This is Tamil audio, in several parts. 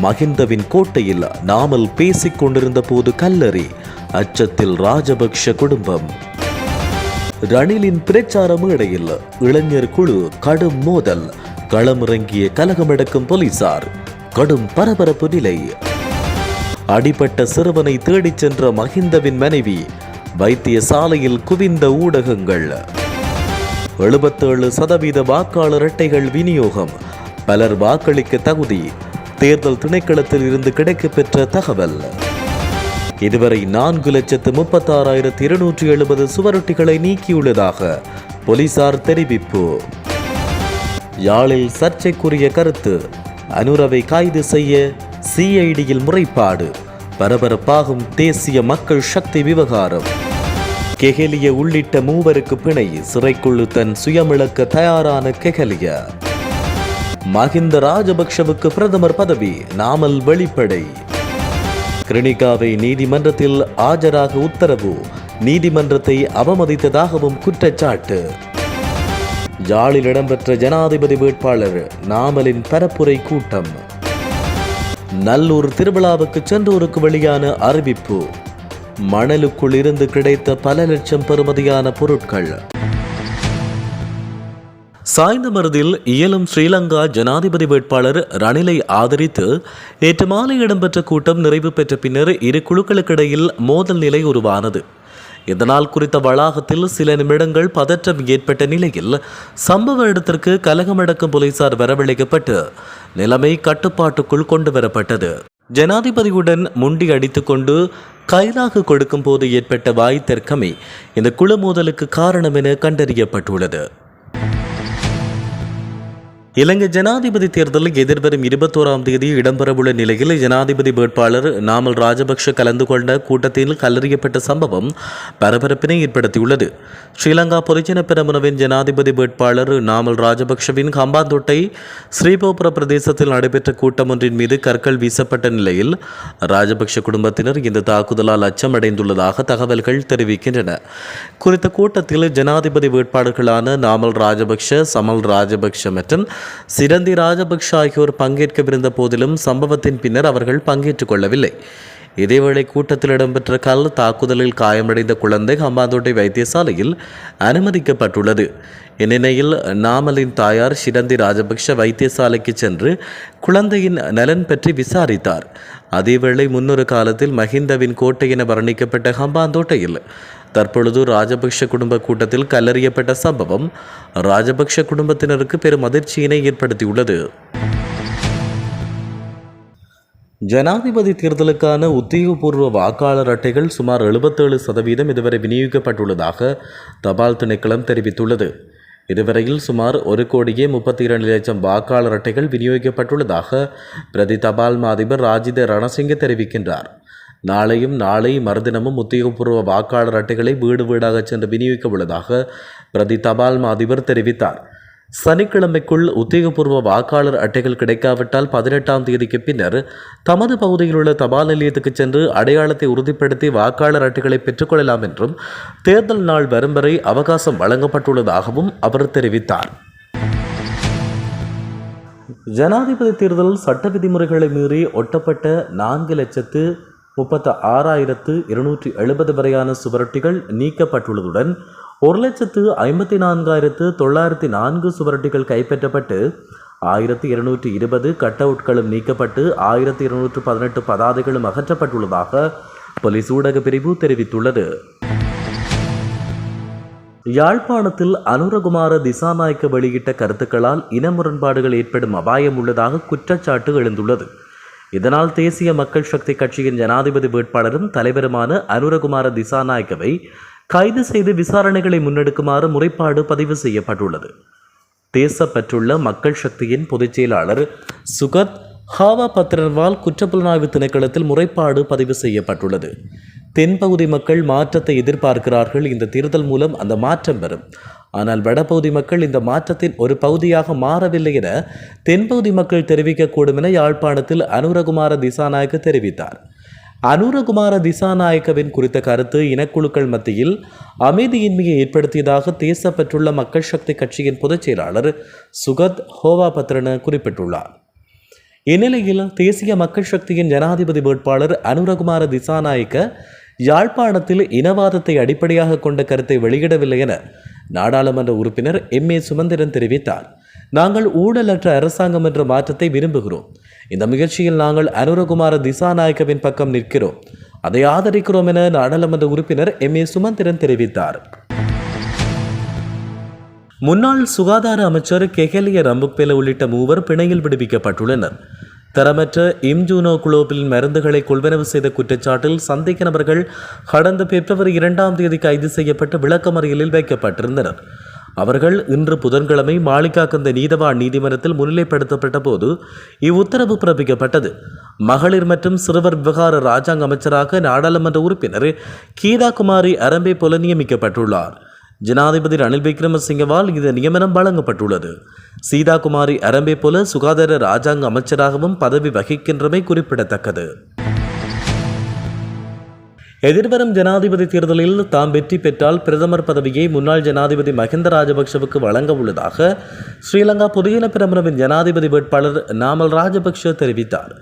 மகிந்தவின் கோட்டையில் நாமல் பேசிக் கொண்டிருந்த போது கல்லறி அச்சத்தில் ராஜபக்ஷ குடும்பம். ரணிலின் பிரச்சார மேடையில் இளைஞர் குழு கடும் மோதல். களமிறங்கிய கலகமடக்கும் போலீசார் கடும் பரபரப்பு நிலை. அடிபட்ட சிறுவனை தேடிச் சென்ற மகிந்தவின் மனைவி வைத்தியசாலையில் குவிந்த ஊடகங்கள். எழுபத்தேழு சதவீத வாக்காளர் அட்டைகள் விநியோகம். பலர் வாக்களிக்க தகுதி. தேர்தல் திணைக்களத்தில் இருந்து கிடைக்கப்பெற்ற தகவல். இதுவரை நான்கு லட்சத்து முப்பத்தாறாயிரத்து இருநூற்றி எழுபது சுவரொட்டிகளை நீக்கியுள்ளதாக போலீசார் தெரிவிப்பு. யாழில் சர்ச்சைக்குரிய கருத்து அனுரவை கைது செய்ய சிஐடியில் முறைப்பாடு பரபரப்பாகும் தேசிய மக்கள் சக்தி விவகாரம். கெஹலிய உள்ளிட்ட மூவருக்கு பிணை சிறைக்குழு தன் சுயமிழக்க தயாரான கெஹலிய. மஹிந்த ராஜபக்ஷவுக்கு பிரதமர் பதவி நாமல் வெளிப்படை. கிருணிகாவை நீதிமன்றத்தில் ஆஜராக உத்தரவு நீதிமன்றத்தை அவமதித்ததாகவும் குற்றச்சாட்டு. ஜாலில் இடம்பெற்ற ஜனாதிபதி வேட்பாளர் நாமலின் பரப்புரை கூட்டம். நல்லூர் திருவிழாவுக்கு சென்றோருக்கு வெளியான அறிவிப்பு. மணலுக்குள் இருந்து கிடைத்த பல லட்சம் பெறுமதியான பொருட்கள். சாய்ந்த மருதில் இயலும் ஸ்ரீலங்கா ஜனாதிபதி வேட்பாளர் ரணிலை ஆதரித்து நேற்று மாலை இடம்பெற்ற கூட்டம் நிறைவு பெற்ற பின்னர் இரு குழுக்களுக்கிடையில் மோதல் நிலை உருவானது. இதனால் குறித்த வளாகத்தில் சில நிமிடங்கள் பதற்றம் ஏற்பட்ட நிலையில் சம்பவ இடத்திற்கு கலகமடக்கும் போலீசார் வரவழைக்கப்பட்டு நிலைமை கட்டுப்பாட்டுக்குள் கொண்டு வரப்பட்டது ஜனாதிபதியுடன் முண்டி அடித்துக்கொண்டு கைதாக கொடுக்கும் போது ஏற்பட்ட வாய் தர்க்கமே இந்த குழு மோதலுக்கு காரணம் என கண்டறியப்பட்டுள்ளது. இலங்கை ஜனாதிபதி தேர்தலில் எதிர்வரும் இருபத்தோராம் தேதி இடம்பெறவுள்ள நிலையில் ஜனாதிபதி வேட்பாளர் நாமல் ராஜபக்ஷ கலந்து கொண்ட கூட்டத்தில் கல்லறியப்பட்ட சம்பவம் பரபரப்பினை ஏற்படுத்தியுள்ளது. ஸ்ரீலங்கா பொதுஜன பெரமுனவின் ஜனாதிபதி வேட்பாளர் நாமல் ராஜபக்ஷவின் கம்பாந்தோட்டை ஸ்ரீபோபுர பிரதேசத்தில் நடைபெற்ற கூட்டம் ஒன்றின் மீது கற்கள் வீசப்பட்ட நிலையில் ராஜபக்ஷ குடும்பத்தினர் இந்த தாக்குதலால் அச்சமடைந்துள்ளதாக தகவல்கள் தெரிவிக்கின்றன. குறித்த கூட்டத்தில் ஜனாதிபதி வேட்பாளர்களான நாமல் ராஜபக்ஷ சமல் ராஜபக்ஷ மற்றும் சிரந்தி ராஜபக்ஷ ஆகியோர் பங்கேற்கவிருந்த போதிலும் சம்பவத்தின் பின்னர் அவர்கள் பங்கேற்றுக் கொள்ளவில்லை. இதேவேளை கூட்டத்தில் இடம்பெற்ற கல் தாக்குதலில் காயமடைந்த குழந்தை ஹம்பாந்தோட்டை வைத்தியசாலையில் அனுமதிக்கப்பட்டுள்ளது. இந்நிலையில் நாமலின் தாயார் சிரந்தி ராஜபக்ஷ வைத்தியசாலைக்கு சென்று குழந்தையின் நலன் பற்றி விசாரித்தார். அதேவேளை முன்னொரு காலத்தில் மஹிந்தவின் கோட்டை என வர்ணிக்கப்பட்ட ஹம்பாந்தோட்டையில் தற்பொழுது ராஜபக்ஷ குடும்ப கூட்டத்தில் கல்லறியப்பட்ட சம்பவம் ராஜபக்ஷ குடும்பத்தினருக்கு பெரும் அதிர்ச்சியினை ஏற்படுத்தியுள்ளது. ஜனாதிபதி தேர்தலுக்கான உத்தியோகபூர்வ வாக்காளர் அட்டைகள் சுமார் எழுபத்தேழு சதவீதம் இதுவரை விநியோகிக்கப்பட்டுள்ளதாக தபால் திணைக்களம் தெரிவித்துள்ளது. இதுவரையில் சுமார் ஒரு கோடியே முப்பத்தி இரண்டு லட்சம் வாக்காளர் அட்டைகள் விநியோகிக்கப்பட்டுள்ளதாக பிரதி தபால் மாதிபர் ராஜித ரணசிங்க தெரிவிக்கின்றார். நாளையும் நாளை மறுதினமும் உத்தியோகபூர்வ வாக்காளர் அட்டைகளை வீடு வீடாக சென்று விநியோகிக்க உள்ளதாக பிரதி தபால் மாதிபர் தெரிவித்தார். சனிக்கிழமைக்குள் உத்தியோகபூர்வ வாக்காளர் அட்டைகள் கிடைக்காவிட்டால் பதினெட்டாம் தேதிக்கு பின்னர் தமது பகுதியில் உள்ள தபால் நிலையத்துக்கு சென்று அடையாளத்தை உறுதிப்படுத்தி வாக்காளர் அட்டைகளை பெற்றுக்கொள்ளலாம் என்றும் தேர்தல் நாள் வரும் வரை அவகாசம் வழங்கப்பட்டுள்ளதாகவும் அவர் தெரிவித்தார். ஜனாதிபதி தேர்தல் சட்ட விதிமுறைகளை மீறி ஒட்டப்பட்ட நான்கு லட்சத்து முப்பத்து ஆறாயிரத்து இருநூற்றி எழுபது வரையான சுவரொட்டிகள் நீக்கப்பட்டுள்ளதுடன் ஒரு லட்சத்து ஐம்பத்தி நான்காயிரத்து தொள்ளாயிரத்தி நான்கு சுவரொட்டிகள் கைப்பற்றப்பட்டு ஆயிரத்தி இருநூற்றி இருபது கட் அவுட்களும் நீக்கப்பட்டு ஆயிரத்தி இருநூற்று பதினெட்டு பதாதைகளும் அகற்றப்பட்டுள்ளதாக போலீஸ் ஊடக பிரிவு தெரிவித்துள்ளது. யாழ்ப்பாணத்தில் அனுரகுமார திசாநாயக்க வெளியிட்ட கருத்துக்களால் இன முரண்பாடுகள் ஏற்படும் அபாயம் உள்ளதாக குற்றச்சாட்டு எழுந்துள்ளது. இதனால் தேசிய மக்கள் சக்தி கட்சியின் ஜனாதிபதி வேட்பாளரும் தலைவருமான அனுரகுமார திசாநாயக்கவை கைது செய்து விசாரணைகளை முன்னெடுக்குமாறு முறைப்பாடு பதிவு செய்யப்பட்டுள்ளது. தேசப்பற்றுள்ள மக்கள் சக்தியின் பொதுச் செயலாளர் சுகத் ஹாவா பத்ரன்வால் குற்றப்புலனாய்வு திணைக்களத்தில் முறைப்பாடு பதிவு செய்யப்பட்டுள்ளது. தென்பகுதி மக்கள் மாற்றத்தை எதிர்பார்க்கிறார்கள். இந்த தேர்தல் மூலம் அந்த மாற்றம் வரும். ஆனால் வடபகுதி மக்கள் இந்த மாற்றத்தின் ஒரு பகுதியாக மாறவில்லை என தென்பகுதி மக்கள் தெரிவிக்கக்கூடும் என யாழ்ப்பாணத்தில் அனுரகுமார திசாநாயக்க தெரிவித்தார். அனுரகுமார திசாநாயக்கவின் குறித்த கருத்து இனக்குழுக்கள் மத்தியில் அமைதியின்மையை ஏற்படுத்தியதாக தேசப்பற்றுள்ள மக்கள் சக்தி கட்சியின் பொதுச் செயலாளர் சுகத் ஹோவா பத்ரன குறிப்பிட்டுள்ளார். இந்நிலையில் தேசிய மக்கள் சக்தியின் ஜனாதிபதி வேட்பாளர் அனுரகுமார திசாநாயக்க யாழ்ப்பாணத்தில் இனவாதத்தை அடிப்படையாக கொண்ட கருத்தை வெளியிடவில்லை என நாடாளுமன்ற உறுப்பினர் எம். ஏ. சுமந்திரன் தெரிவித்தார். நாங்கள் ஊழலற்ற அரசாங்கம் என்ற மாற்றத்தை விரும்புகிறோம். இந்த முயற்சியில் நாங்கள் அனுரகுமார திசாநாயக்கவின் பக்கம் நிற்கிறோம். அதை ஆதரிக்கிறோம் என நாடாளுமன்ற உறுப்பினர் எம். ஏ. சுமந்திரன் தெரிவித்தார். முன்னாள் சுகாதார அமைச்சர் கெஹலிய ரம்புப்பேல உள்ளிட்ட மூவர் பிணையில் விடுவிக்கப்பட்டுள்ளனர். தரமற்ற இம்ஜூனோ குளோபில் மருந்துகளை கொள்வனவு செய்த குற்றச்சாட்டில் சந்தேக நபர்கள் கடந்த பிப்ரவரி இரண்டாம் தேதி கைது செய்யப்பட்டு விளக்கமறியலில் வைக்கப்பட்டிருந்தனர். அவர்கள் இன்று புதன்கிழமை மாளிகாக்கந்த நீதவான் நீதிமன்றத்தில் முன்னிலைப்படுத்தப்பட்ட போது இவ்வுத்தரவு பிறப்பிக்கப்பட்டது. மகளிர் மற்றும் சிறுவர் விவகார ராஜாங்க அமைச்சராக நாடாளுமன்ற உறுப்பினர் கீதா குமாரி அரம்பே போல நியமிக்கப்பட்டுள்ளார். ஜனாதிபதி ரணில் விக்ரமசிங்கவால் இந்த நியமனம் வழங்கப்பட்டுள்ளது. சீதா குமாரி அரம்பே போல சுகாதார ராஜாங்க அமைச்சராகவும் பதவி வகிக்கின்றமை குறிப்பிடத்தக்கது. எதிர்வரும் ஜனாதிபதி தேர்தலில் தாம் வெற்றி பெற்றால் பிரதமர் பதவியை முன்னாள் ஜனாதிபதி மஹிந்த ராஜபக்ஷவுக்கு வழங்க உள்ளதாக ஸ்ரீலங்கா பொதுஜன பிரமரவின் ஜனாதிபதி வேட்பாளர் நாமல் ராஜபக்ஷ தெரிவித்தார்.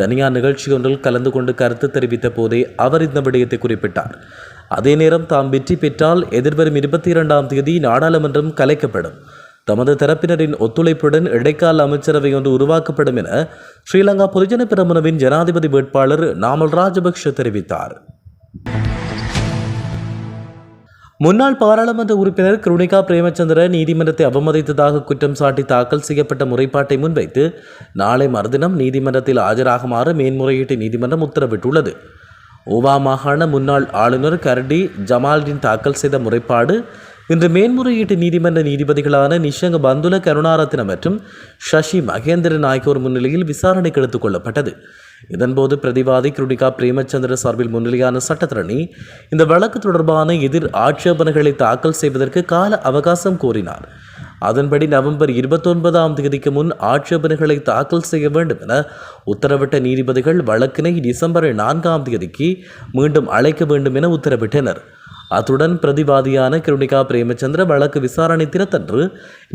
தனியார் நிகழ்ச்சி ஒன்றில் கலந்து கொண்டு கருத்து தெரிவித்த போதே அவர் இந்த விடயத்தை குறிப்பிட்டார். அதே நேரம் தாம் வெற்றி பெற்றால் எதிர்வரும் இருபத்தி இரண்டாம் தேதி நாடாளுமன்றம் கலைக்கப்படும். தமது தரப்பினரின் ஒத்துழைப்புடன் இடைக்கால அமைச்சரவை ஒன்று உருவாக்கப்படும் என ஸ்ரீலங்கா பொதுஜன பிரமுனவின் ஜனாதிபதி வேட்பாளர் நாமல் ராஜபக்ஷ தெரிவித்தார். முன்னாள் பாராளுமன்ற உறுப்பினர் கருணிகா பிரேமச்சந்திர நீதிமன்றத்தை அவமதித்ததாக குற்றம் சாட்டி தாக்கல் செய்யப்பட்ட முறைப்பாட்டை முன்வைத்து நாளை மறுதினம் நீதிமன்றத்தில் ஆஜராகுமாறு மேன்முறையீட்டு நீதிமன்றம் உத்தரவிட்டுள்ளது. ஓவா மாகாண முன்னாள் ஆளுநர் கரடி ஜமால்டின் தாக்கல் செய்த முறைப்பாடு இன்று மேன்முறையீட்டு நீதிமன்ற நீதிபதிகளான நிஷங்க பந்துல கருணாரத்ன மற்றும் சசி மகேந்திரன் ஆகியோர் முன்னிலையில் விசாரணைக்கு எடுத்துக் கொள்ளப்பட்டது. இதன்போது பிரதிவாதி கிருடிகா பிரேமச்சந்திர சார்பில் முன்னிலையான சட்டத்தரணி இந்த வழக்கு தொடர்பான எதிர் ஆட்சேபனைகளை தாக்கல் செய்வதற்கு கால அவகாசம் கோரினார். அதன்படி நவம்பர் இருபத்தொன்பதாம் தேதிக்கு முன் ஆட்சேபனைகளை தாக்கல் செய்ய வேண்டும் என உத்தரவிட்ட நீதிபதிகள் வழக்கினை டிசம்பர் நான்காம் தேதிக்கு மீண்டும் அழைக்க வேண்டும் என உத்தரவிட்டனர். அத்துடன் பிரதிவாதியான கிருணிகா பிரேமச்சந்திர வழக்கு விசாரணை தினத்தன்று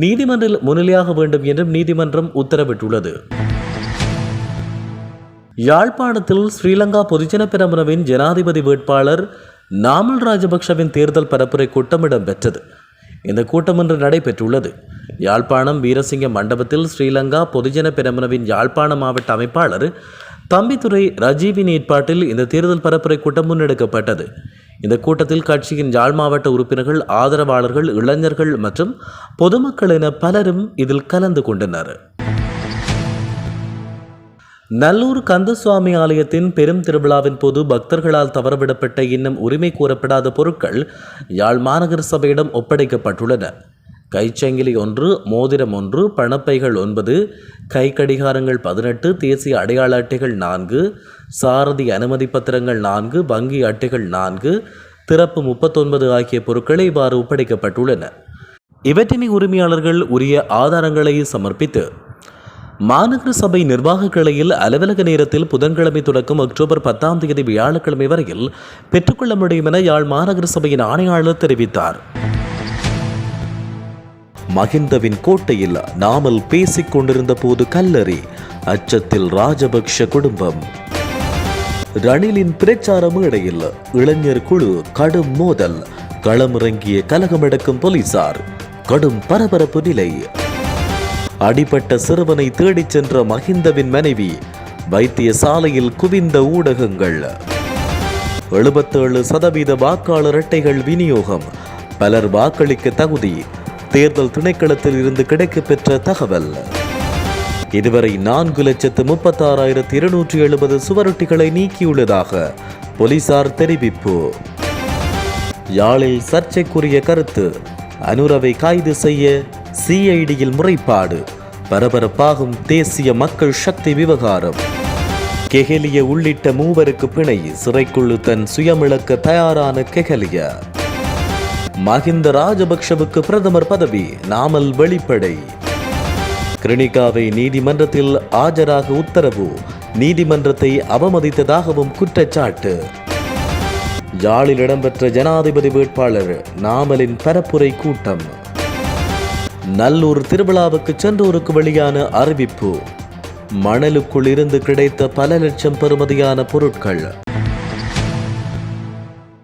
நீதிமன்றில் முன்னிலையாக வேண்டும் என்றும் நீதிமன்றம் உத்தரவிட்டுள்ளது. யாழ்ப்பாணத்தில் ஸ்ரீலங்கா பொதுஜன பெரமுனவின் ஜனாதிபதி வேட்பாளர் நாமல் ராஜபக்ஷவின் தேர்தல் பரப்புரை கூட்டம் இடம்பெற்றது. இந்த கூட்டம் இன்று நடைபெற்றுள்ளது. யாழ்ப்பாணம் வீரசிங்க மண்டபத்தில் ஸ்ரீலங்கா பொதுஜன பெரமுனவின் யாழ்ப்பாண மாவட்ட அமைப்பாளர் தம்பித்துறை ரஜீவின் ஏற்பாட்டில் இந்த தேர்தல் பரப்புரை கூட்டம் முன்னெடுக்கப்பட்டது. இந்த கூட்டத்தில் கட்சியின் யாழ் மாவட்ட உறுப்பினர்கள் ஆதரவாளர்கள் இளைஞர்கள் மற்றும் பொதுமக்கள் என பலரும் இதில் கலந்து கொண்டனர். நல்லூர் கந்தசுவாமி ஆலயத்தின் பெரும் திருவிழாவின் போது பக்தர்களால் தவறவிடப்பட்ட இன்னும் உரிமை கூறப்படாத பொருட்கள் யாழ் மாநகர சபையிடம் ஒப்படைக்கப்பட்டுள்ளன. கைச்சங்கிலி ஒன்று மோதிரம் ஒன்று பணப்பைகள் ஒன்பது கை கடிகாரங்கள் பதினெட்டு தேசிய அடையாள அட்டைகள் நான்கு சாரதி அனுமதி பத்திரங்கள் நான்கு வங்கி அட்டைகள் நான்கு திறப்பு முப்பத்தொன்பது ஆகிய பொருட்களை இவ்வாறு ஒப்படைக்கப்பட்டுள்ளன. இவற்றினை உரிமையாளர்கள் உரிய ஆதாரங்களை சமர்ப்பித்து மாநகர சபை நிர்வாக கிளையில் அலுவலக நேரத்தில் புதன்கிழமை தொடக்கம் அக்டோபர் பத்தாம் தேதி வியாழக்கிழமை வரையில் பெற்றுக்கொள்ள முடியும் என யாழ் மாநகர சபையின் ஆணையாளர் தெரிவித்தார். மகிந்தவின் கோட்டையில் நாமல் பேசிக் கொண்டிருந்த போது கல்லறி அச்சத்தில் ராஜபக்ஷ குடும்பம். ரணிலின் பிரச்சார மேடையில் இளைஞர் குழு கடும் மோதல். களமிறங்கிய கலகமடக்கும் போலீசார். கடும் பரபரப்பு நிலை. அடிபட்ட சிறுவனை தேடிச் சென்ற மஹிந்தவின் மனைவி வைத்தியசாலையில் குவிந்த ஊடகங்கள். எழுபத்தேழு சதவீத வாக்காளர் அட்டைகள் விநியோகம். பலர் வாக்களிக்க தகுதி. தேர்தல் திணைக்களத்தில் இருந்து கிடைக்கப்பெற்ற தகவல். இதுவரை நான்கு லட்சத்து முப்பத்தாறாயிரத்தி இருநூற்றி எழுபது சுவரொட்டிகளை நீக்கியுள்ளதாக போலீசார் தெரிவிப்பு. யாழில் சர்ச்சைக்குரிய கருத்து. அனுரவை கைது செய்ய சிஐடியில் முறைப்பாடு. பரபரப்பாகும் தேசிய மக்கள் சக்தி விவகாரம். கெஹலிய உள்ளிட்ட மூவருக்கு பிணை. சிறைக்குழு தன் சுயமிழக்க தயாரான கெஹலிய. மஹிந்த ராஜபக்ஷவுக்கு பிரதமர் பதவி நாமல் வெளிப்படை. கிருணிகாவை நீதிமன்றத்தில் ஆஜராக உத்தரவு. நீதிமன்றத்தை அவமதித்ததாகவும் குற்றச்சாட்டு. யாழில் இடம்பெற்ற ஜனாதிபதி வேட்பாளர் நாமலின் பரப்புரை கூட்டம். நல்லூர் திருவிழாவுக்கு சென்றோருக்கு வெளியான அறிவிப்பு. மணலுக்குள் இருந்து கிடைத்த பல லட்சம் பெறுமதியான பொருட்கள்.